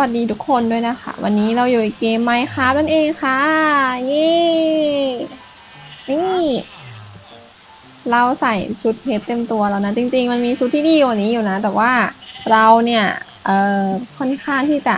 วัสดีทุกคนด้วยนะคะ วันนี้เราอยู่ในเกมไมค์ครับนั่นเองค่ะเย้นี่ เราใส่ชุดเพชรเต็มตัวแล้วนะ จริง ๆ มันมีชุดที่ดีกว่านี้อยู่นะ แต่ว่าเราเนี่ยเอ่อค่อนข้างที่จะ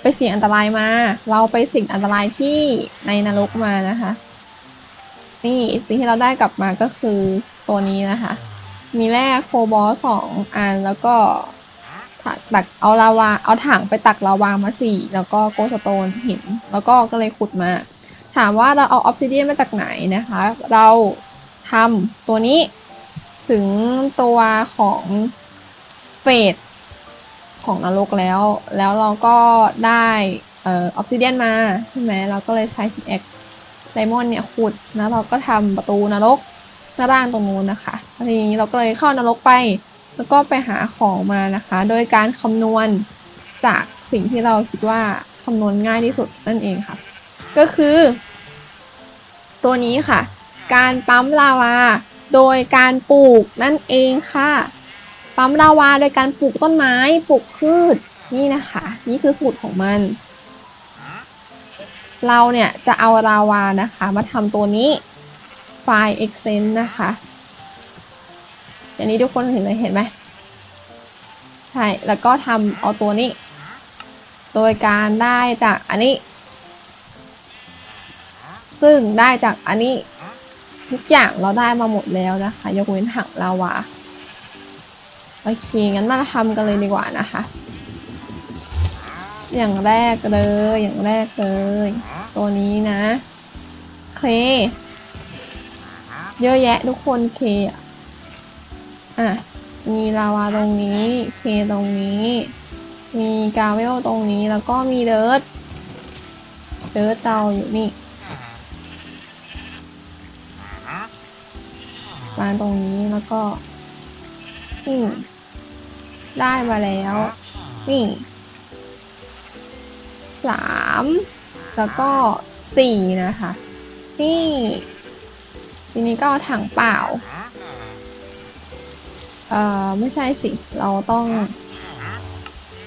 ไปเสี่ยงอันตรายมา เราไปสิ่งอันตรายที่ในนรกมานะคะ นี่สิ่งที่เราได้กลับมาก็คือตัวนี้นะคะ มีแร่โคบอลสองอันแล้วก็ ตักเอาลาวาเอาถังไปตักลาวามาสี่แล้วก็โกสโตนหินแล้วก็ก็เลยขุดมา ถามว่าเราเอาออฟซิเดียนมาจากไหนนะคะ เราทำตัวนี้ถึงตัวของเฟสของนรกแล้ว แล้วเราก็ได้เออออฟซิเดียนมาใช่ไหมเราก็เลยใช้พิกแอคไดมอนด์เนี่ยขุดแล้วเราก็ทำประตูนรกหน้าร่างตรงนู้นนะคะทีนี้เราก็เลยเข้านรกไป แล้วก็ไปหาของมานะคะ โดยการคำนวณจากสิ่งที่เราคิดว่าคำนวณง่ายที่สุดนั่นเองค่ะ ก็คือ ตัวนี้ค่ะ การปั๊มลาวา โดยการปลูกนั่นเองค่ะ ปั๊มลาวาโดยการปลูกต้นไม้ปลูกพืชนี่นะคะ นี่คือสูตรของมัน เราเนี่ยจะเอาลาวานะคะ มาทำตัวนี้ไฟล์ Excel นะคะ อย่างนี้ทุกคนเห็นเลยเห็นไหมใช่ แล้วก็ทำเอาตัวนี้ โดยการได้จากอันนี้ ซึ่งได้จากอันนี้ ทุกอย่างเราได้มาหมดแล้วนะคะ ยกเว้นถังลาวาโอเค งั้นมาทำกันเลยดีกว่านะคะ อย่างแรกเลย อย่างแรกเลย ตัวนี้นะ เค เยอะแยะทุกคนเคอะ อะ มีลาวาตรงนี้ เคตรงนี้ มีกาเวลตรงนี้ แล้วก็มีเดิร์ดเดิร์ดเตาอยู่นี่มาตรงนี้แล้วก็ นี่ ได้มาแล้ว นี่สามแล้วก็สี่นะคะ นี่ ทีนี้ก็ถังเปล่า เอ่อไม่ใช่สิ เราต้อง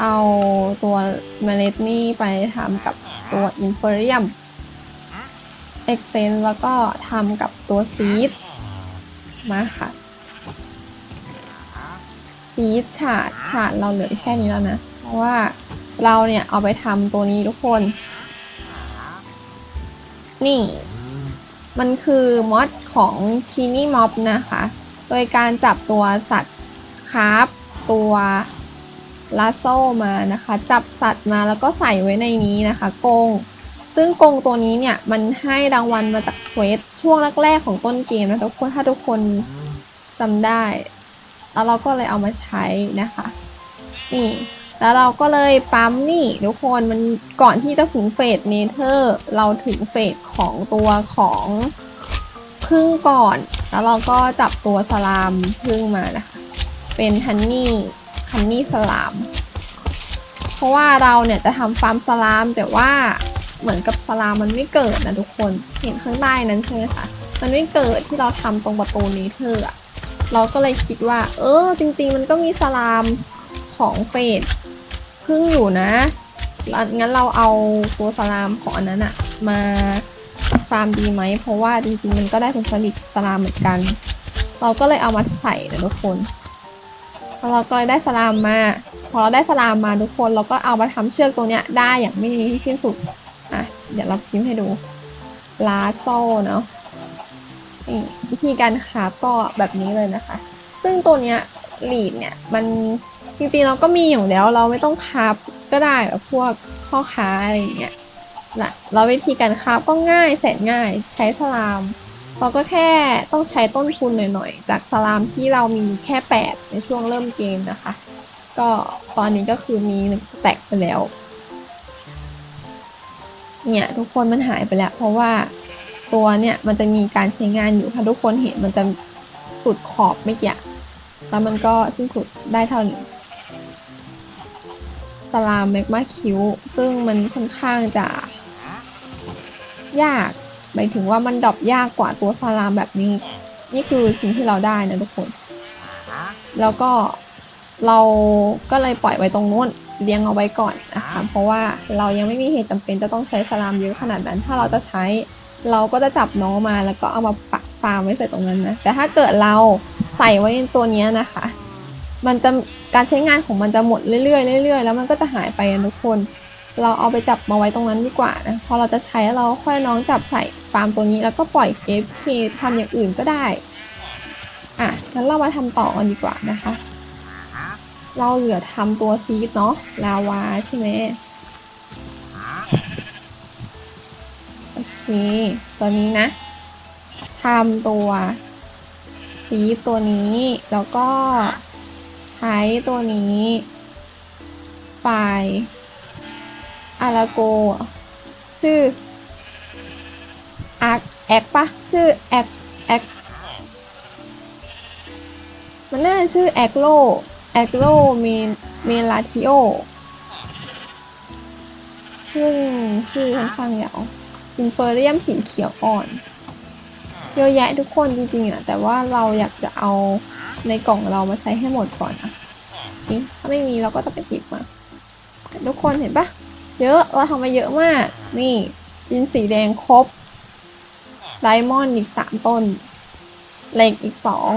เอาตัวเมล็ดนี่ไปทำกับตัวอินเฟอริยมเอ็กเซนแล้วก็ทำกับตัวซีดมาค่ะซีดฉาดฉาดเราเหลือแค่นี้แล้วนะ เพราะว่าเราเนี่ยเอาไปทำตัวนี้ทุกคน นี่ มันคือมอดของทีนี่ม็อบนะคะ โดยการจับตัวสัตว์คาร์ฟตัวลาโซมานะคะ จับสัตว์มาแล้วก็ใส่ไว้ในนี้นะคะกงซึ่งกงตัวนี้เนี่ยมันให้รางวัลมาจากเควสช่วงแรกๆของต้นเกมนะทุกคนถ้าทุกคนจำได้ แล้วเราก็เลยเอามาใช้นะคะ นี่แล้วเราก็เลยปั๊มนี่ทุกคนมันก่อนที่จะถึงเฟสเนเธอร์ เราถึงเฟสของตัวของพึ่งก่อน แล้วเราก็จับตัวสลามพึ่งมานะคะ เป็นฮันนี่ฮันนี่สลาม เพราะว่าเราเนี่ยจะทำฟาร์มสลามแต่ว่าเหมือนกับสลามมันไม่เกิดนะทุกคน เห็นข้างใต้นั้นใช่ไหมคะ มันไม่เกิดที่เราทำตรงประตูเนเธออะเราก็เลยคิดว่า เออ จริง ๆ มันก็มีสลามของเฟสพึ่งอยู่นะ งั้นเราเอาตัวสลามของอันนั้นอะมา ฟาร์มดีไหม เพราะว่าจริงๆมันก็ได้ผลผลิตสลามเหมือนกัน เราก็เลยเอามาใส่นะทุกคนแล้วเราก็เลยได้สลามมา พอเราได้สลามมาทุกคน เราก็เอามาทำเชือกตัวเนี้ยได้อย่างไม่มีที่สิ้นสุด อะ เดี๋ยวเราพิมพ์ให้ดู ลาโซเนาะวิธีการคราก็แบบนี้เลยนะคะ ซึ่งตัวเนี้ยลีดเนี่ยมันจริงๆเราก็มีอยู่แล้วเราไม่ต้องคาบก็ได้แบบพวกพ่อค้าอะไรอย่างเงี้ย นะแล้ววิธีการคาบก็ง่ายแสนง่ายใช้สลาม เราก็แค่ต้องใช้ต้นทุนหน่อยๆ จากสลามที่เรามีแค่แปดในช่วงเริ่มเกมนะคะ ก็ตอนนี้ก็คือมีหนึ่งสแต็กไปแล้ว เนี่ยทุกคนมันหายไปแล้ว เพราะว่าตัวเนี่ยมันจะมีการใช้งานอยู่ถ้าทุกคนเห็นมันจะสุดขอบไม่กี่แล้วมันก็สิ้นสุดได้เท่านี้สลามแมกมาคิวซึ่งมันค่อนข้างจะ ยากหมายถึงว่ามันดรอปยากกว่าตัวสลามแบบนี้ นี่คือสิ่งที่เราได้นะทุกคน แล้วก็เราก็เลยปล่อยไว้ตรงนู้นเลี้ยงเอาไว้ก่อนนะคะเพราะว่าเรายังไม่มีเหตุจำเป็นจะต้องใช้สลามเยอะขนาดนั้น ถ้าเราจะใช้เราก็จะจับน้องมาแล้วก็เอามาปักฟาร์มไว้ใส่ตรงนั้นนะ แต่ถ้าเกิดเราใส่ไว้ในตัวเนี้ยนะคะ มันจะการใช้งานของมันจะหมดเรื่อยๆเรื่อยๆแล้วมันก็จะหายไปอะทุกคน เราเอาไปจับมาไว้ตรงนั้นดีกว่านะ พอเราจะใช้เราค่อยน้องจับใส่ฟาร์มตัวนี้แล้วก็ปล่อย F K ทำอย่างอื่นก็ได้ อะ งั้นเรามาทำต่อกันดีกว่านะคะ เราเหลือทำตัวซีดเนาะ ลาวาใช่ไหมโอเค ตัวนี้นะ ทำตัวซีดตัวนี้ แล้วก็ใช้ตัวนี้ไฟ อาราโกชื่ออาแอคปะชื่อแอคแอคมันน่าชื่อแอคโลแอคโลเมนเมลาทิโอซึ่งชื่อค่อนข้างยาวอินเฟอร์เรียมสีเขียวอ่อนเยอะแยะทุกคนจริงๆอะแต่ว่าเราอยากจะเอาในกล่องเรามาใช้ให้หมดก่อนนะนี่ถ้าไม่มีเราก็จะไปหยิบมา ทุกคนเห็นปะ เยอะเราทำมาเยอะมาก นี่ดินสีแดงครบไดมอนด์อีกสามต้นเหล็กอีกสอง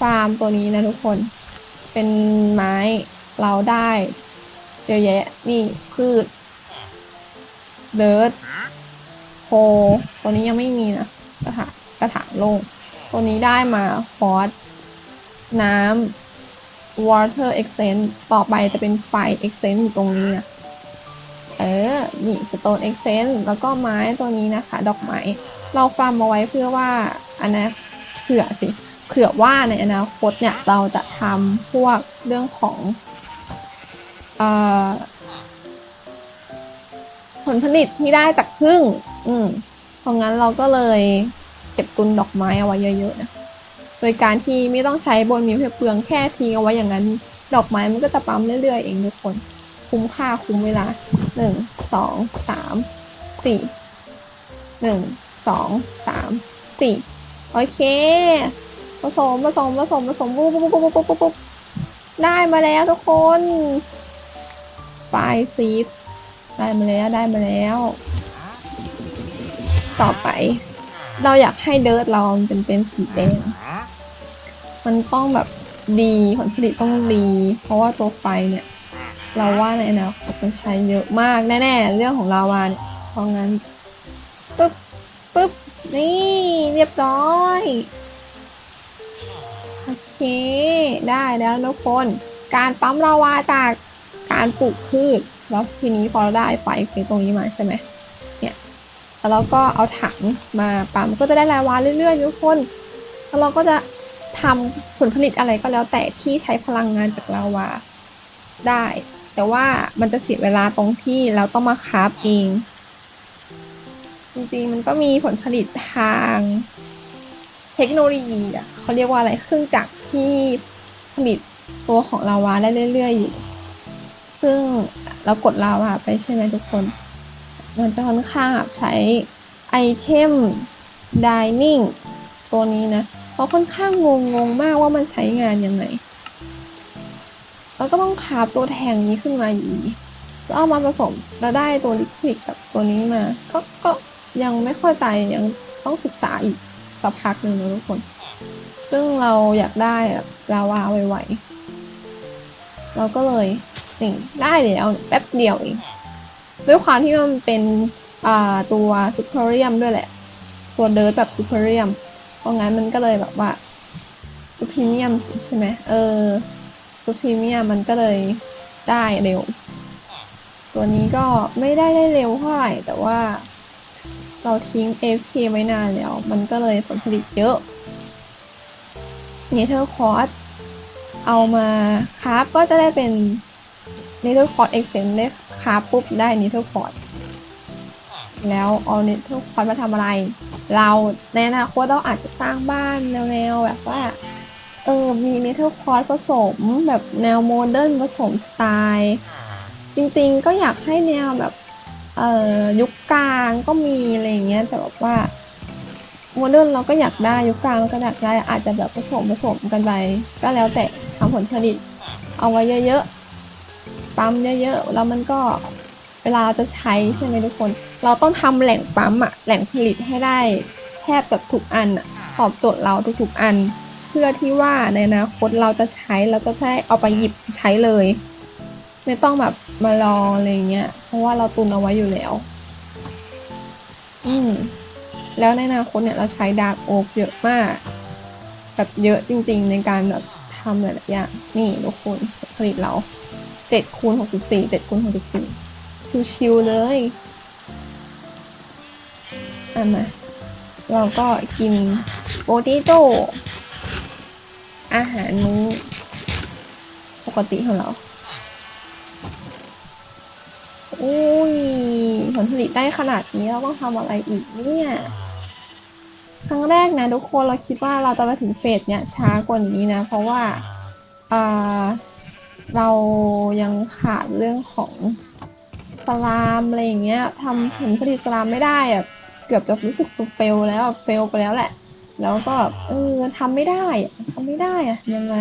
ฟาร์มตัวนี้นะทุกคน เป็นไม้เราได้เยอะแยะ นี่พืชเดิร์ดโพตัวนี้ยังไม่มีนะกระถางกระถางโล่งตัวนี้ได้มาฟอสน้ำ water exchange ต่อไปจะเป็นไฟ exchange อยู่ตรงนี้นะเออ นี่ stone exchange แล้วก็ไม้ตัวนี้นะคะ ดอกไม้ เราฟาร์มมาไว้เพื่อว่าอันนะเผื่อสิเผื่อว่าในอนาคตเนี่ย เราจะทำพวกเรื่องของเอ่อผลผลิตที่ได้จากพึ่ง อืมเพราะงั้นเราก็เลยเก็บตุนดอกไม้เอาไว้เยอะๆนะ ดยการที่ไม่ต้องใช้บนมีเปลืองแค่ทิ้งเอาไว้อย่างนั้น ดอกไม้มันก็จะปั๊มเรื่อยๆเองทุกคน คุ้มค่าคุ้มเวลาหนึ่งสองสามสี่หนึ่งสองสามสี่โอเค ผสมผสมผสมผสมปุ๊บปุ๊บปุ๊บปุ๊บปุ๊บปุ๊บได้มาแล้วทุกคนไฟซีดได้มาแล้วได้มาแล้ว ต่อไป เราอยากให้เดิร์ดเราเป็นเป็นสีแดง มันต้องแบบดีผลผลิตต้องดี เพราะว่าตัวไฟเนี่ย เราว่าในอนาคตมันใช้เยอะมากแน่ๆ เรื่องของลาวาเนี่ยเพราะงั้นปึ๊บปึ๊บนี่เรียบร้อย โอเค ได้แล้วทุกคน การปั๊มลาวาจากการปลูกพืช แล้วทีนี้พอเราได้ไฟเซตรงนี้มาใช่ไหมเนี่ยแล้วเราก็เอาถังมาปั๊มก็จะได้ลาวาเรื่อยๆทุกคน แล้วเราก็จะ ทำผลผลิตอะไรก็แล้วแต่ที่ใช้พลังงานจากลาวาได้ แต่ว่ามันจะเสียเวลาตรงที่เราต้องมาคราฟเองจริงๆมันก็มีผลผลิตทางเทคโนโลยีอะเขาเรียกว่าอะไรเครื่องจักรที่ผลิตตัวของลาวาได้เรื่อยๆอยู่ ซึ่งเรากดลาวาไปใช่ไหมทุกคน มันจะค่อนข้างใช้ไอเทม dining ตัวนี้นะ เราค่อนข้างงงงๆมากว่ามันใช้งานยังไง แล้วก็ต้องคาฟตัวแทงนี้ขึ้นมาอยู่ดีแล้วเอามาผสมแล้วได้ตัวลิควิดกับตัวนี้มา ก็ก็ยังไม่เข้าใจยังต้องศึกษาอีกสักพักหนึ่งนะทุกคน ซึ่งเราอยากได้ลาวาไวๆเราก็เลยนี่ได้แล้วแป๊บเดียวเองด้วยความที่มันเป็นตัวซูเปอร์เรียมด้วยแหละ ตัวเดิร์ดแบบซูเปอร์เรียม เพราะงั้นมันก็เลยแบบว่าซูพรีเมียมใช่ไหมเออซูพรีเมียมมันก็เลยได้เร็ว ตัวนี้ก็ไม่ได้ได้เร็วเท่าไหร่ แต่ว่าเราทิ้ง AFK ไว้นานแล้ว มันก็เลยผลผลิตเยอะ Nether Quartz เอามาคราฟก็จะได้เป็น Nether Quartz Exchange ได้คราฟปุ๊บได้ Nether Quartz แล้วเอา Nether Quartz มาทำอะไร เราในอนาคตเราอาจจะสร้างบ้านแนวๆแบบว่าเออมีเนเธอร์คอร์สผสมแบบแนวโมเดิร์นผสมสไตล์ จริงๆก็อยากให้แนวแบบเอ่อยุคกลางก็มีอะไรเงี้ยแต่แบบว่าโมเดิร์นเราก็อยากได้ยุคกลางก็อยากได้อาจจะแบบผสมผสมกันไปก็แล้วแต่ทำผลผลิตเอาไว้เยอะๆปั๊มเยอะๆแล้วมันก็ เวลาเราจะใช้ใช่ไหมทุกคน เราต้องทำแหล่งปั๊มอะแหล่งผลิตให้ได้แทบจะทุกอันอะตอบโจทย์เราทุกๆอัน เพื่อที่ว่าในอนาคตเราจะใช้เราก็ใช้เอาไปหยิบใช้เลย ไม่ต้องแบบมารออะไรเงี้ยเพราะว่าเราตุนเอาไว้อยู่แล้ว อืมแล้วในอนาคตเนี่ยเราใช้ดาร์กโอ๊กเยอะมาก แบบเยอะจริงๆในการแบบทำหลายๆอย่างนี่ทุกคนผลิตเราเจ็ดคูณหกสิบสี่เจ็ดคูณหกสิบสี่ ชิวๆเลยอะมาเราก็กินโปเตโต้อาหารมื้อปกติของเราอุ้ยผลผลิตได้ขนาดนี้เราต้องทำอะไรอีกเนี่ยครั้งแรกนะทุกคนเราคิดว่าเราจะไปถึงเฟสเนี่ยช้ากว่านี้นะ เพราะว่าเรายังขาดเรื่องของ สลามอะไรอย่างเงี้ยทำผลผลิตสลามไม่ได้อะเกือบจะรู้สึกเฟลแล้วอะเฟลไปแล้วแหละ แล้วก็เออทำไม่ได้อะทำไม่ได้อะยังไง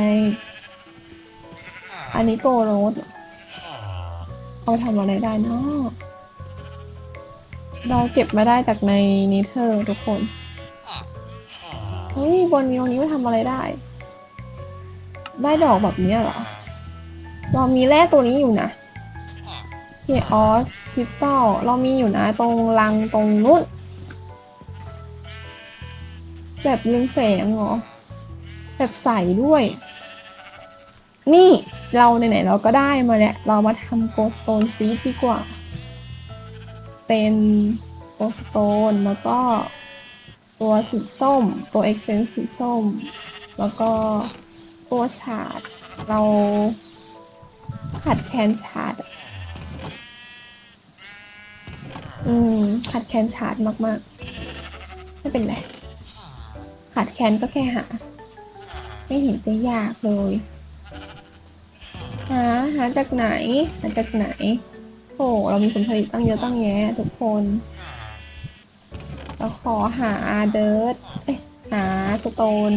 อันนี้โกโรสเอาทำอะไรได้เนาะเราเก็บมาได้จากในนิเทอร์ทุกคนเฮ้ยบนวิวนี้ว่าทำอะไรได้ ได้ดอกแบบนี้เหรอเรามีแร่ตัวนี้อยู่นะ เฮออสคริสตัลเรามีอยู่นะตรงรังตรงนู้นแบบเรืองแสงเหรอ แบบใสด้วย นี่เราไหนๆเราก็ได้มาแล้ว เรามาทำโกสโตนซีดีกว่า เป็นโกสโตนแล้วก็ ตัวสีส้ม ตัวเอ็กเซนสีส้ม แล้วก็ตัวฉาด เราขัดแคนฉาด อืมขัดแคนฉาดมาก ๆ ไม่เป็นไรขัดแคนก็แค่หา ไม่เห็นจะยากเลย หา หาจากไหน หาจากไหน โอ้เรามีผลผลิตตั้งเยอะตั้งแยะทุกคนเราขอหาเดิร์ดเอ้ยหาสโตน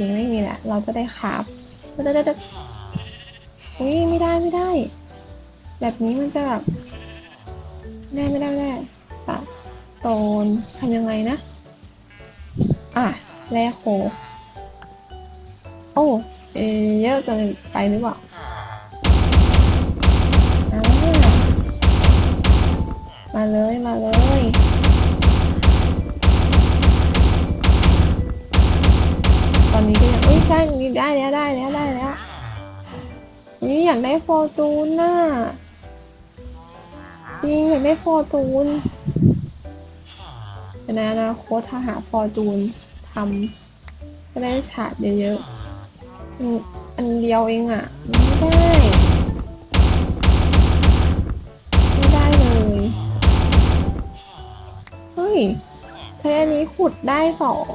ยังไม่มีแหละ เราจะได้คราบเด้อเด้อเด้อุ้ยไม่ได้ไม่ได้ แบบนี้มันจะแบบ ได้ไม่ได้ไม่ได้สโตนทำยังไงนะ อะแร่โค โอ้ เอเยอะเกินไปหรือเปล่ามาเลย มาเลยตอนนี้ก็ยังเอ้ยได้ได้แล้วได้แล้วได้แล้วนี่อยากได้ฟอร์จูนน่ะ จริงอยากได้ฟอร์จูนแต่ในอนาคตถ้าหาฟอร์จูนทำก็ได้ฉาดเยอะๆอืมอันเดียวเองอะ ไม่ได้ ไม่ได้เลย เฮ้ย ใช้อันนี้ขุดได้สอง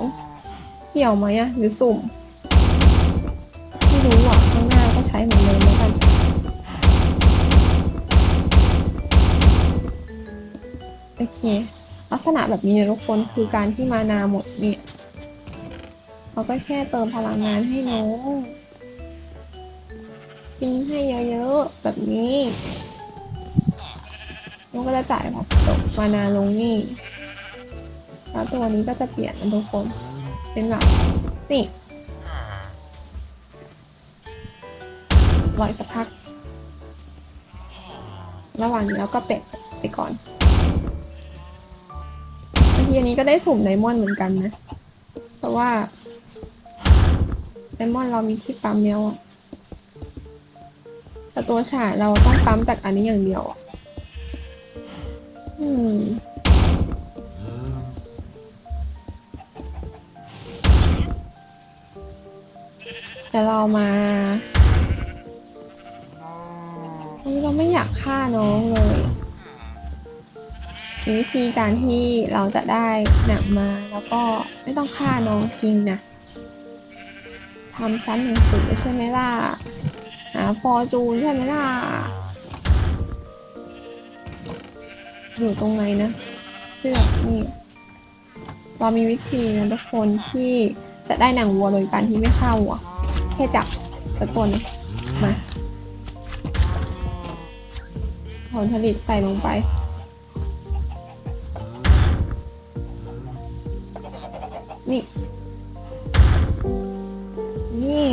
เกี่ยวไหมอะหรือสุ่ม ไม่รู้อะ ข้างหน้าก็ใช้เหมือนเดิม แล้วกันโอเคลักษณะแบบนี้ทุกคนคือการที่มานาหมดเนี่ยเราก็แค่เติมพลังงานให้น้องกินให้เยอะๆแบบนี้น้องก็จะจ่ายแบบตกมานาลงนี่แล้วตัวนี้ก็จะเปลี่ยนทุกคนเป็นแบบนี่รออีกสักพัก ระหว่างนี้เราก็เป็ดไปก่อน ทีอันนี้ก็ได้สุ่มไดมอนด์เหมือนกันนะเพราะว่าไดมอนด์เรามีที่ปั๊มเดียวอะแต่ตัวฉายเราต้องปั๊มจากอันนี้อย่างเดียวอะอืมแต่เรามาเราไม่อยากฆ่าน้องเลย วิธีการที่เราจะได้หนังมาแล้วก็ไม่ต้องฆ่าน้องทิ้งนะทำชั้นหนังสือใช่ไหมล่ะหาฟอร์จูนใช่ไหมล่ะ อยู่ตรงไหนนะเสื้อนี่เรามีวิธีนะทุกคนที่จะได้หนังวัวโดยการที่ไม่ฆ่าวัวแค่จับสักตัวนึงมาผลผลิตใส่ลงไป นี่ นี่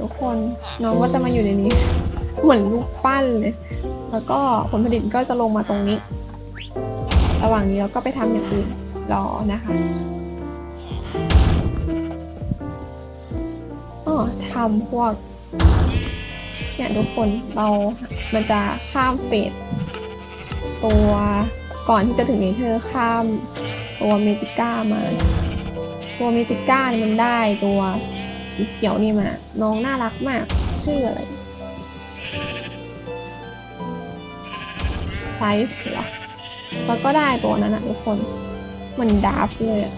ทุกคนน้องก็จะมาอยู่ในนี้ เหมือนลูกปั้นเลย แล้วก็ผลผลิตก็จะลงมาตรงนี้ ระหว่างนี้เราก็ไปทำอย่างอื่นรอนะคะอ๋อทำพวกเนี่ยทุกคนเรา มันจะข้ามเฟสตัวก่อนที่จะถึงเนเธอร์ข้ามตัวเมติก้ามา ตัวเมติก้าเนี่ยมันได้ตัวสีเขียวนี่มา น้องน่ารักมาก ชื่ออะไรไซส์หัวแล้วก็ได้ตัวนั้นนะทุกคน มันดาฟเลยอะ